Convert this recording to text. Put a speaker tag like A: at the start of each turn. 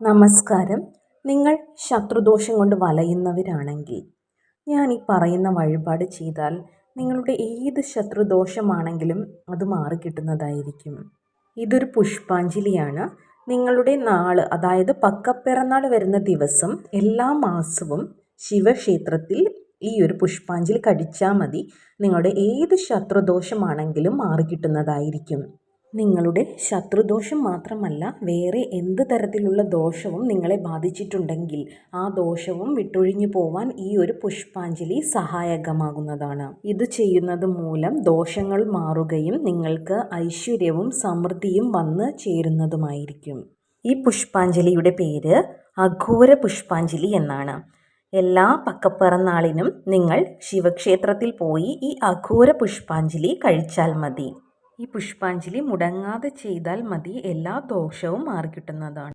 A: നമസ്കാരം. നിങ്ങൾ ശത്രുദോഷം കൊണ്ട് വലയുന്നവരാണെങ്കിൽ ഞാൻ ഈ പറയുന്ന വഴിപാട് ചെയ്താൽ നിങ്ങളുടെ ഏത് ശത്രുദോഷമാണെങ്കിലും അത് മാറിക്കിട്ടുന്നതായിരിക്കും ഇതൊരു പുഷ്പാഞ്ജലിയാണ്. നിങ്ങളുടെ നാൾ അതായത് പക്കപ്പിറന്നാൾ വരുന്ന ദിവസം എല്ലാ മാസവും ശിവക്ഷേത്രത്തിൽ ഈ ഒരു പുഷ്പാഞ്ജലി കഴിച്ചാൽ മതി. നിങ്ങളുടെ ഏത് ശത്രുദോഷമാണെങ്കിലും മാറിക്കിട്ടുന്നതായിരിക്കും നിങ്ങളുടെ ശത്രുദോഷം മാത്രമല്ല വേറെ എന്ത് തരത്തിലുള്ള ദോഷവും നിങ്ങളെ ബാധിച്ചിട്ടുണ്ടെങ്കിൽ ആ ദോഷവും വിട്ടൊഴിഞ്ഞു പോവാൻ ഈ ഒരു പുഷ്പാഞ്ജലി സഹായകമാകുന്നതാണ്. ഇത് ചെയ്യുന്നത് മൂലം ദോഷങ്ങൾ മാറുകയും നിങ്ങൾക്ക് ഐശ്വര്യവും സമൃദ്ധിയും വന്ന് ചേരുന്നതുമായിരിക്കും. ഈ പുഷ്പാഞ്ജലിയുടെ പേര് അഘോര പുഷ്പാഞ്ജലി എന്നാണ്. എല്ലാ പക്കപ്പിറന്നാളിനും നിങ്ങൾ ശിവക്ഷേത്രത്തിൽ പോയി ഈ അഘോര പുഷ്പാഞ്ജലി കഴിച്ചാൽ മതി. ഈ പുഷ്പാഞ്ജലി മുടങ്ങാതെ ചെയ്താൽ മതി. എല്ലാ ദോഷവും മാറിക്കിട്ടുന്നതാണ്.